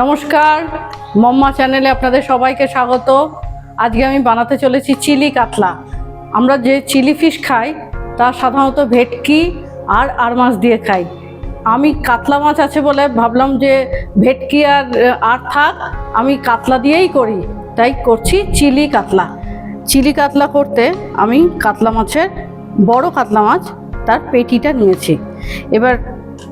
নমস্কার, মম্মা চ্যানেলে আপনাদের সবাইকে স্বাগত। আজকে আমি বানাতে চলেছি চিলি কাতলা। আমরা যে চিলি ফিশ খাই তা সাধারণত ভেটকি আর আর মাছ দিয়ে খাই। আমি কাতলা মাছ আছে বলে ভাবলাম যে ভেটকি আর আর থাক, আমি কাতলা দিয়েই করি। তাই করছি চিলি কাতলা। চিলি কাতলা করতে আমি কাতলা মাছের, বড় কাতলা মাছ তার পেটিটা নিয়েছি। এবার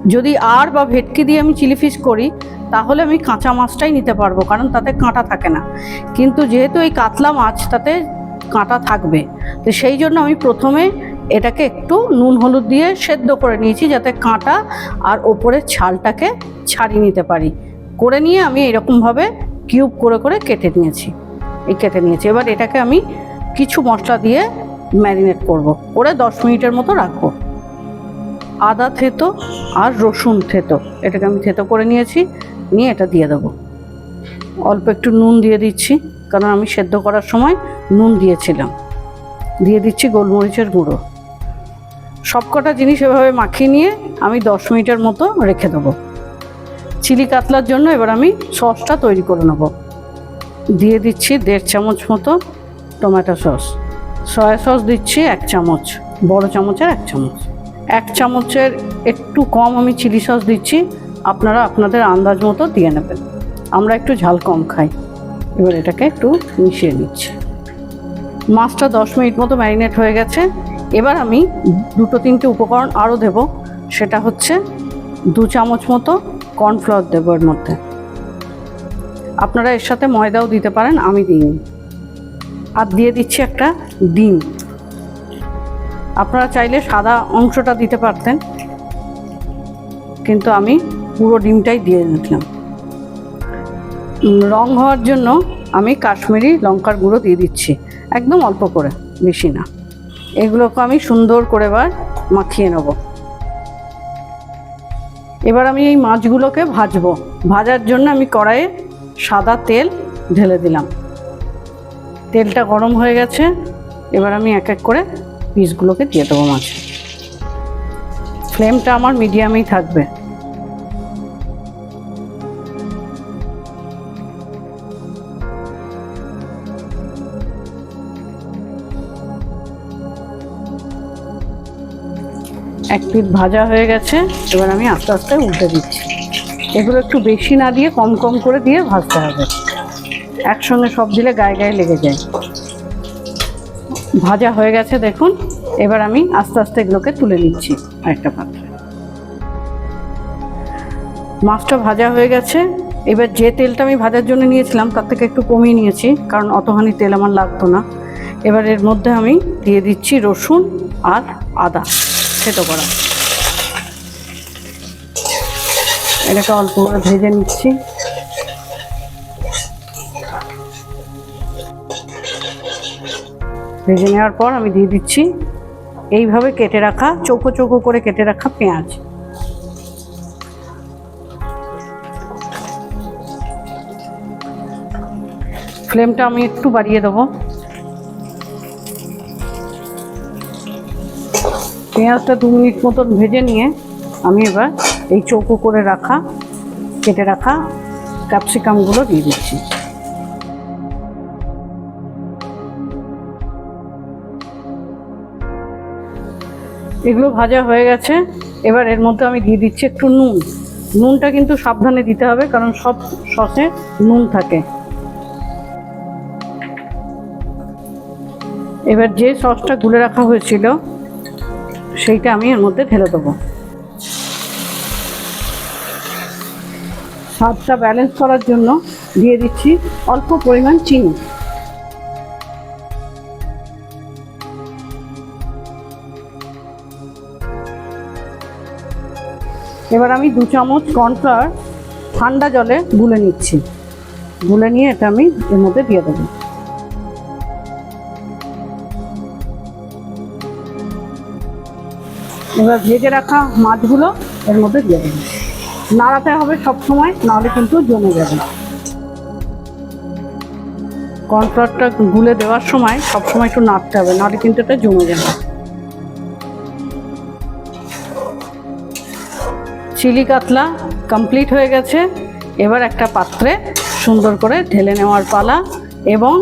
যদি আর বা ভেটকি দিয়ে আমি চিলি ফিশ করি তাহলে আমি কাঁচা মাছটাই নিতে পারব, কারণ তাতে কাঁটা থাকে না। কিন্তু যেহেতু এই কাতলা মাছ, তাতে কাঁটা থাকবে, তো সেই জন্য আমি প্রথমে এটাকে একটু নুন হলুদ দিয়ে সেদ্ধ করে নিয়েছি, যাতে কাঁটা আর ওপরের ছালটাকে ছাড়িয়ে নিতে পারি। করে নিয়ে আমি এরকমভাবে কিউব করে করে কেটে নিয়েছি, এই কেটে নিয়েছি। এবার এটাকে আমি কিছু মশলা দিয়ে ম্যারিনেট করব, করে দশ মিনিটের মতো রাখব। আদা থেতো আর রসুন থেতো, এটাকে আমি থেতো করে নিয়েছি। নিয়ে এটা দিয়ে দেবো। অল্প একটু নুন দিয়ে দিচ্ছি, কারণ আমি সেদ্ধ করার সময় নুন দিয়েছিলাম। দিয়ে দিচ্ছি গোলমরিচের গুঁড়ো। সবকটা জিনিস এভাবে মাখিয়ে নিয়ে আমি দশ মিনিটের মতো রেখে দেবো। চিলি কাতলার জন্য এবার আমি সসটা তৈরি করে নেব। দিয়ে দিচ্ছি দেড় চামচ মতো টমেটো সস। সয়া সস দিচ্ছি এক চামচ, বড় চামচের এক চামচ। এক চামচের একটু কম আমি চিলি সস দিচ্ছি আপনারা আপনাদের আন্দাজ মতো দিয়ে নেবেন। আমরা একটু ঝাল কম খাই। এবার এটাকে একটু মিশিয়ে নিচ্ছি। মাছটা দশ মিনিট মতো ম্যারিনেট হয়ে গেছে। এবার আমি দুটো তিনটে উপকরণ আরও দেব। সেটা হচ্ছে দু চামচ মতো কর্নফ্লাওয়ার দেবো এর মধ্যে। আপনারা এর সাথে ময়দাও দিতে পারেন, আমি দিইনি। আর দিয়ে দিচ্ছি একটা ডিম। আপনারা চাইলে সাদা অংশটা দিতে পারতেন। কিন্তু আমি পুরো ডিমটাই দিয়ে দিলাম রং হওয়ার জন্য আমি কাশ্মীরি লঙ্কার গুঁড়ো দিয়ে দিচ্ছি। একদম অল্প করে, বেশি না। এগুলোকে আমি সুন্দর করে এবার মাখিয়ে নেব। এবার আমি এই মাছগুলোকে ভাজবো। ভাজার জন্য আমি কড়াইয়ে সাদা তেল ঢেলে দিলাম। তেলটা গরম হয়ে গেছে। এবার আমি এক এক করে পিসগুলোকে দিয়ে দেবো মাছে। ফ্লেমটা আমার মিডিয়ামেই থাকবে। এক পিঠ ভাজা হয়ে গেছে, এবার আমি আস্তে আস্তে উল্টে দিচ্ছি। এগুলো একটু বেশি না দিয়ে কম কম করে দিয়ে ভাজতে হবে। একসঙ্গে সব দিলে গায়ে গায়ে লেগে যায়। ভাজা হয়ে গেছে, দেখুন। এবার আমি আস্তে আস্তে এগুলোকে তুলে নিচ্ছি আরেকটা পাত্রে। মাছটা ভাজা হয়ে গেছে। এবার যে তেলটা আমি ভাজার জন্য নিয়েছিলাম, তার থেকে একটু কমিয়ে নিয়েছি, কারণ অতখানি তেল আমার লাগতো না। এবার এর মধ্যে আমি দিয়ে দিচ্ছি রসুন আর আদা। থেতো করা। এটাকে অল্প করে ভেজে নিচ্ছি। ভেজে নেওয়ার পর আমি দিয়ে দিচ্ছি এইভাবে কেটে রাখা, চৌকো চৌকো করে কেটে রাখা পেঁয়াজ। ফ্লেমটা আমি একটু বাড়িয়ে দেবো। পেঁয়াজটা দু মিনিট মতন ভেজে নিয়ে আমি এবার এই চৌকো করে রাখা, কেটে রাখা ক্যাপসিকামগুলো দিয়ে দিচ্ছি। এগুলো ভাজা হয়ে গেছে। এবার এর মধ্যে আমি দিয়ে দিচ্ছি একটু নুন। নুনটা কিন্তু সাবধানে দিতে হবে, কারণ সব সসে নুন থাকে। এবার যে সসটা গুলে রাখা হয়েছিল সেইটা আমি এর মধ্যে ঢেলে দেবো। স্বাদটা ব্যালেন্স করার জন্য দিয়ে দিচ্ছি অল্প পরিমাণ চিনি। এবার আমি দু চামচ কর্নফ্লাওয়ার ঠান্ডা জলে গুলে নিচ্ছি। গুলে নিয়ে এটা আমি এর মধ্যে দিয়ে দেবো। এবার ভেজে রাখা মাছগুলো এর মধ্যে দিয়ে দেবো। নাড়াতে হবে সব সময়, নাহলে কিন্তু জমে যাবে। কর্নফ্লাওয়ারটা গুলে দেওয়ার সময় সব সময় একটু নাড়তে হবে, নাহলে কিন্তু এটা জমে যাবে। চিলি কাতলা কমপ্লিট হয়ে গেছে। এবার একটা পাত্রে সুন্দর করে ঢেলে নেওয়ার পালা এবং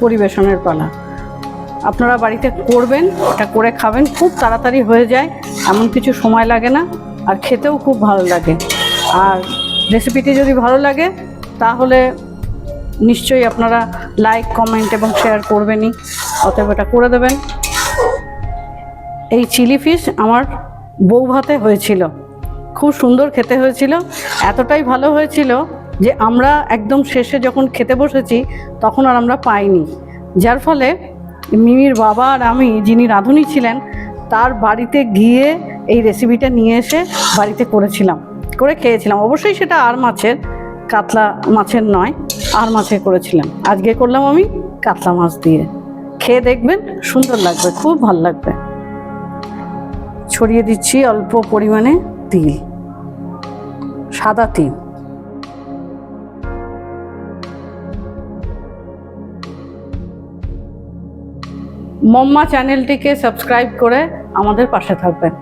পরিবেশনের পালা। আপনারা বাড়িতে করবেন এটা করে খাবেন, খুব তাড়াতাড়ি হয়ে যায়, এমন কিছু সময় লাগে না, আর খেতেও খুব ভালো লাগে। আর রেসিপিটি যদি ভালো লাগে, তাহলে নিশ্চয়ই আপনারা লাইক কমেন্ট এবং শেয়ার করবেনই, অতএব এটা করে দেবেন। এই চিলি ফিশ আমার বউ ভাতে হয়েছিল, খুব সুন্দর খেতে হয়েছিল, এতটাই ভালো হয়েছিল যে আমরা একদম শেষে যখন খেতে বসেছি, তখন আর আমরা পাইনি। যার ফলে মিমির বাবা আর আমি, যিনি রাঁধুনি ছিলেন, তার বাড়িতে গিয়ে এই রেসিপিটা নিয়ে এসে বাড়িতে করেছিলাম। করে খেয়েছিলাম। অবশ্যই সেটা আর মাছের, কাতলা মাছের নয়, আর মাছের করেছিলাম। আজকে করলাম আমি কাতলা মাছ দিয়ে। খেয়ে দেখবেন সুন্দর লাগবে, খুব ভালো লাগবে। ছড়িয়ে দিচ্ছি অল্প পরিমাণে তিল, সাদা তিল। মম্মা চ্যানেলটিকে সাবস্ক্রাইব করে আমাদের পাশে থাকবেন।